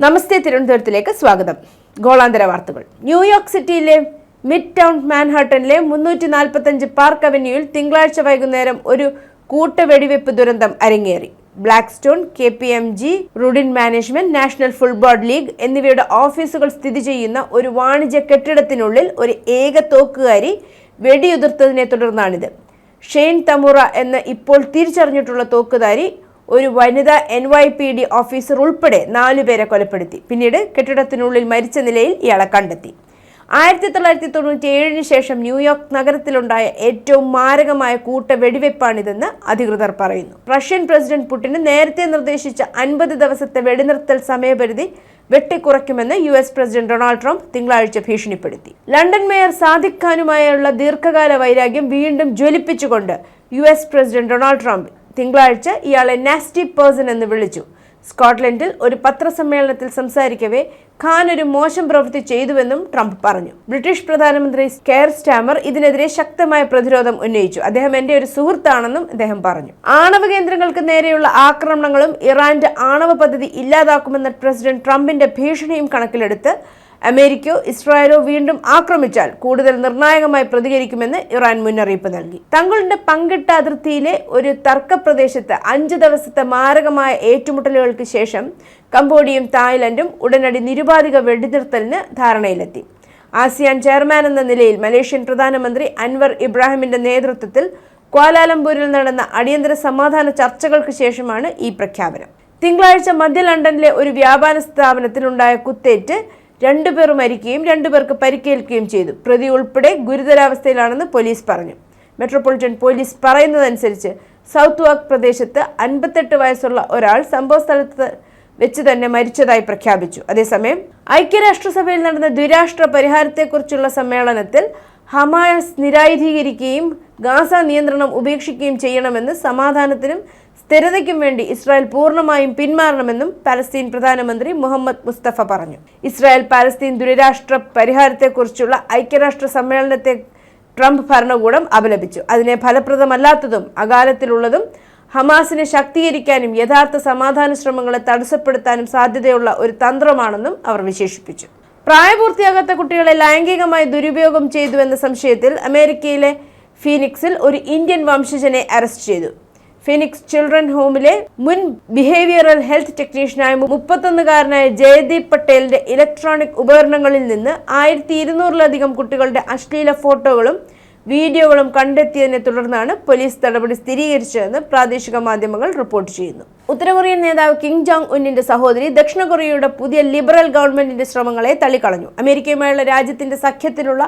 നമസ്തേ തിരുവനന്തപുരത്തിലേക്ക് സ്വാഗതം. ഗോളാന്തര വാർത്തകൾ. ന്യൂയോർക്ക് സിറ്റിയിലെ മിഡ് ടൗൺ മാൻഹാട്ടനിലെ മുന്നൂറ്റി നാൽപ്പത്തഞ്ച് പാർക്ക് അവന്യൂവിൽ തിങ്കളാഴ്ച വൈകുന്നേരം ഒരു കൂട്ട വെടിവെപ്പ് ദുരന്തം അരങ്ങേറി. Blackstone K P M G Rudin management National Football League എന്നിവയുടെ ഓഫീസുകൾ സ്ഥിതി ചെയ്യുന്ന ഒരു വാണിജ്യ കെട്ടിടത്തിനുള്ളിൽ ഒരു ഏക തോക്കുകാരി വെടിയുതിർത്തതിനെ തുടർന്നാണിത്. ഷെയ്ൻ തമുറ എന്ന ഇപ്പോൾ തിരിച്ചറിഞ്ഞിട്ടുള്ള തോക്കുധാരി ഒരു വനിത N Y P D officer ഉൾപ്പെടെ നാലുപേരെ കൊലപ്പെടുത്തി. പിന്നീട് കെട്ടിടത്തിനുള്ളിൽ മരിച്ച നിലയിൽ ഇയാളെ കണ്ടെത്തി. ആയിരത്തി തൊള്ളായിരത്തി തൊണ്ണൂറ്റി ഏഴിന് ശേഷം ന്യൂയോർക്ക് നഗരത്തിലുണ്ടായ ഏറ്റവും മാരകമായ കൂട്ട വെടിവെപ്പാണിതെന്ന് അധികൃതർ പറയുന്നു. റഷ്യൻ പ്രസിഡന്റ് പുടിന് നേരത്തെ നിർദ്ദേശിച്ച അൻപത് ദിവസത്തെ വെടിനിർത്തൽ സമയപരിധി വെട്ടിക്കുറയ്ക്കുമെന്ന് U S president Donald Trump തിങ്കളാഴ്ച ഭീഷണിപ്പെടുത്തി. ലണ്ടൻ മേയർ സാദിഖ് ഖാനുമായുള്ള ദീർഘകാല വൈരാഗ്യം വീണ്ടും ജ്വലിപ്പിച്ചുകൊണ്ട് U S president Donald Trump തിങ്കളാഴ്ച ഇയാളെ നാസ്റ്റി പേഴ്സൺ എന്ന് വിളിച്ചു. സ്കോട്ട്ലൻഡിൽ ഒരു പത്രസമ്മേളനത്തിൽ സംസാരിക്കവേ ഖാൻ ഒരു മോശം പ്രവൃത്തി ചെയ്തുവെന്നും ട്രംപ് പറഞ്ഞു. ബ്രിട്ടീഷ് പ്രധാനമന്ത്രി കെയർ സ്റ്റാമർ ഇതിനെതിരെ ശക്തമായ പ്രതിരോധം ഉന്നയിച്ചു. അദ്ദേഹം എന്റെ ഒരു സുഹൃത്താണെന്നും അദ്ദേഹം പറഞ്ഞു. ആണവ കേന്ദ്രങ്ങൾക്ക് നേരെയുള്ള ആക്രമണങ്ങളും ഇറാന്റെ ആണവ പദ്ധതി ഇല്ലാതാക്കുമെന്ന പ്രസിഡന്റ് ട്രംപിന്റെ ഭീഷണിയും കണക്കിലെടുത്ത് അമേരിക്കയോ ഇസ്രായേലോ വീണ്ടും ആക്രമിച്ചാൽ കൂടുതൽ നിർണായകമായി പ്രതികരിക്കുമെന്ന് ഇറാൻ മുന്നറിയിപ്പ് നൽകി. തങ്ങളുടെ പങ്കിട്ട അതിർത്തിയിലെ ഒരു തർക്ക പ്രദേശത്ത് അഞ്ച് ദിവസത്തെ മാരകമായ ഏറ്റുമുട്ടലുകൾക്ക് ശേഷം കംബോഡിയയും തായ്ലൻഡും ഉടനടി നിരുപാധിക വെടിനിർത്തലിന് ധാരണയിലെത്തി. ആസിയാൻ ചെയർമാൻ എന്ന നിലയിൽ മലേഷ്യൻ പ്രധാനമന്ത്രി അൻവർ ഇബ്രാഹിമിന്റെ നേതൃത്വത്തിൽ ക്വാലാലംപൂരിൽ നടന്ന അടിയന്തര സമാധാന ചർച്ചകൾക്ക് ശേഷമാണ് ഈ പ്രഖ്യാപനം. തിങ്കളാഴ്ച മധ്യ ലണ്ടനിലെ ഒരു വ്യാപാര സ്ഥാപനത്തിലുണ്ടായ കുത്തേറ്റ് രണ്ടുപേർ മരിക്കുകയും രണ്ടുപേർക്ക് പരിക്കേൽക്കുകയും ചെയ്തു. പ്രതി ഉൾപ്പെടെ ഗുരുതരാവസ്ഥയിലാണെന്ന് പോലീസ് പറഞ്ഞു. മെട്രോപൊളിറ്റൻ പോലീസ് പറയുന്നതനുസരിച്ച് സൗത്ത് വാക്ക് പ്രദേശത്ത് അൻപത്തെട്ട് വയസ്സുള്ള ഒരാൾ സംഭവ സ്ഥലത്ത് വെച്ച് തന്നെ മരിച്ചതായി പ്രഖ്യാപിച്ചു. അതേസമയം ഐക്യരാഷ്ട്രസഭയിൽ നടന്ന ദ്വിരാഷ്ട്ര പരിഹാരത്തെക്കുറിച്ചുള്ള സമ്മേളനത്തിൽ ഹമാസ് നിരായുധീകരിക്കുകയും ഗാസ നിയന്ത്രണം ഉപേക്ഷിക്കുകയും ചെയ്യണമെന്ന് സമാധാനത്തിനും സ്ഥിരതയ്ക്കും വേണ്ടി ഇസ്രായേൽ പൂർണമായും പിന്മാറണമെന്നും പലസ്തീൻ പ്രധാനമന്ത്രി മുഹമ്മദ് മുസ്തഫ പറഞ്ഞു. ഇസ്രായേൽ പലസ്തീൻ ദുരിരാഷ്ട്ര പരിഹാരത്തെക്കുറിച്ചുള്ള ഐക്യരാഷ്ട്ര സമ്മേളനത്തെ ട്രംപ് ഭരണകൂടം അപലപിച്ചു. അതിനെ ഫലപ്രദമല്ലാത്തതും അകാലത്തിലുള്ളതും ഹമാസിനെ ശക്തീകരിക്കാനും യഥാർത്ഥ സമാധാന ശ്രമങ്ങളെ തടസ്സപ്പെടുത്താനും സാധ്യതയുള്ള ഒരു തന്ത്രമാണെന്നും അവർ വിശേഷിപ്പിച്ചു. പ്രായപൂർത്തിയാകാത്ത കുട്ടികളെ ലൈംഗികമായി ദുരുപയോഗം ചെയ്തുവെന്ന സംശയത്തിൽ അമേരിക്കയിലെ ഫീനിക്സിൽ ഒരു ഇന്ത്യൻ വംശജനെ അറസ്റ്റ് ചെയ്തു. ഫിനിക്സ് ചിൽഡ്രൻ ഹോമിലെ മുൻ ബിഹേവിയറൽ ഹെൽത്ത് ടെക്നീഷ്യനായ മുപ്പത്തൊന്നുകാരനായ ജയദീപ് പട്ടേലിന്റെ ഇലക്ട്രോണിക് ഉപകരണങ്ങളിൽ നിന്ന് ആയിരത്തി ഇരുന്നൂറിലധികം കുട്ടികളുടെ അശ്ലീല ഫോട്ടോകളും വീഡിയോകളും കണ്ടെത്തിയതിനെ തുടർന്നാണ് പോലീസ് നടപടി സ്ഥിരീകരിച്ചതെന്ന് പ്രാദേശിക മാധ്യമങ്ങൾ റിപ്പോർട്ട് ചെയ്യുന്നു. ഉത്തര കൊറിയൻ നേതാവ് കിം ജോങ് ഉന്നിന്റെ സഹോദരി ദക്ഷിണ കൊറിയയുടെ പുതിയ ലിബറൽ ഗവൺമെന്റിന്റെ ശ്രമങ്ങളെ തള്ളിക്കളഞ്ഞു. അമേരിക്കയുമായുള്ള രാജ്യത്തിന്റെ സഖ്യത്തിലുള്ള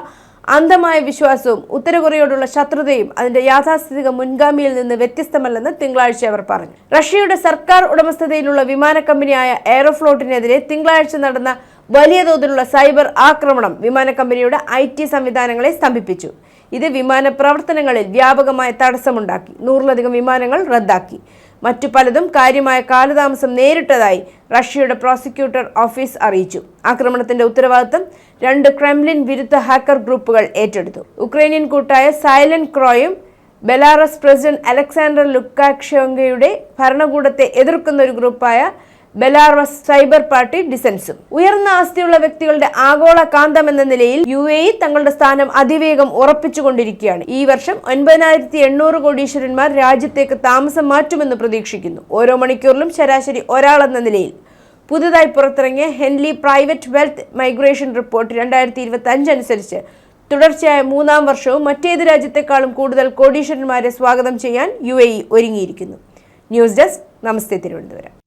അന്ധമായ വിശ്വാസവും ഉത്തര കൊറിയയോടുള്ള ശത്രുതയും അതിന്റെ യാഥാസ്ഥിതിക മുൻഗാമിയിൽ നിന്ന് വ്യത്യസ്തമല്ലെന്ന് തിങ്കളാഴ്ച അവർ പറഞ്ഞു. റഷ്യയുടെ സർക്കാർ ഉടമസ്ഥതയിലുള്ള വിമാന കമ്പനിയായ എയറോഫ്ലോട്ടിനെതിരെ തിങ്കളാഴ്ച നടന്ന വലിയ തോതിലുള്ള സൈബർ ആക്രമണം വിമാന കമ്പനിയുടെ ഐ ടി സംവിധാനങ്ങളെ സ്തംഭിപ്പിച്ചു. ഇത് വിമാന പ്രവർത്തനങ്ങളിൽ വ്യാപകമായ തടസ്സമുണ്ടാക്കി. നൂറിലധികം വിമാനങ്ങൾ റദ്ദാക്കി. മറ്റു പലതും കാര്യമായ കാലതാമസം നേരിട്ടതായി റഷ്യയുടെ പ്രോസിക്യൂട്ടർ ഓഫീസ് അറിയിച്ചു. ആക്രമണത്തിന്റെ ഉത്തരവാദിത്തം രണ്ട് ക്രെംലിൻ വിരുദ്ധ ഹാക്കർ ഗ്രൂപ്പുകൾ ഏറ്റെടുത്തു. ഉക്രൈനിയൻ കൂട്ടായ സൈലന്റ് ക്രോയും ബെലാറസ് പ്രസിഡന്റ് അലക്സാണ്ടർ ലുക്കാക്ഷോങ്കയുടെ ഭരണകൂടത്തെ എതിർക്കുന്ന ഒരു ഗ്രൂപ്പായ ബെലാറസ് സൈബർ പാർട്ടി ഡിസൻസും. ഉയർന്ന ആസ്തിയുള്ള വ്യക്തികളുടെ ആഗോള കാന്തം എന്ന നിലയിൽ യു എ ഇ തങ്ങളുടെ സ്ഥാനം അതിവേഗം ഉറപ്പിച്ചുകൊണ്ടിരിക്കുകയാണ്. ഈ വർഷം ഒൻപതിനായിരത്തി എണ്ണൂറ് കോടീശ്വരന്മാർ രാജ്യത്തേക്ക് താമസം മാറ്റുമെന്ന് പ്രതീക്ഷിക്കുന്നു. ഓരോ മണിക്കൂറിലും ശരാശരി ഒരാളെന്ന നിലയിൽ. പുതുതായി പുറത്തിറങ്ങിയ Henley private wealth migration report രണ്ടായിരത്തി ഇരുപത്തി അഞ്ച് അനുസരിച്ച് തുടർച്ചയായ മൂന്നാം വർഷവും മറ്റേത് രാജ്യത്തെക്കാളും കൂടുതൽ കോടീശ്വരന്മാരെ സ്വാഗതം ചെയ്യാൻ യു ഒരുങ്ങിയിരിക്കുന്നു. News desk. നമസ്തേ തിരുവനന്തപുരം.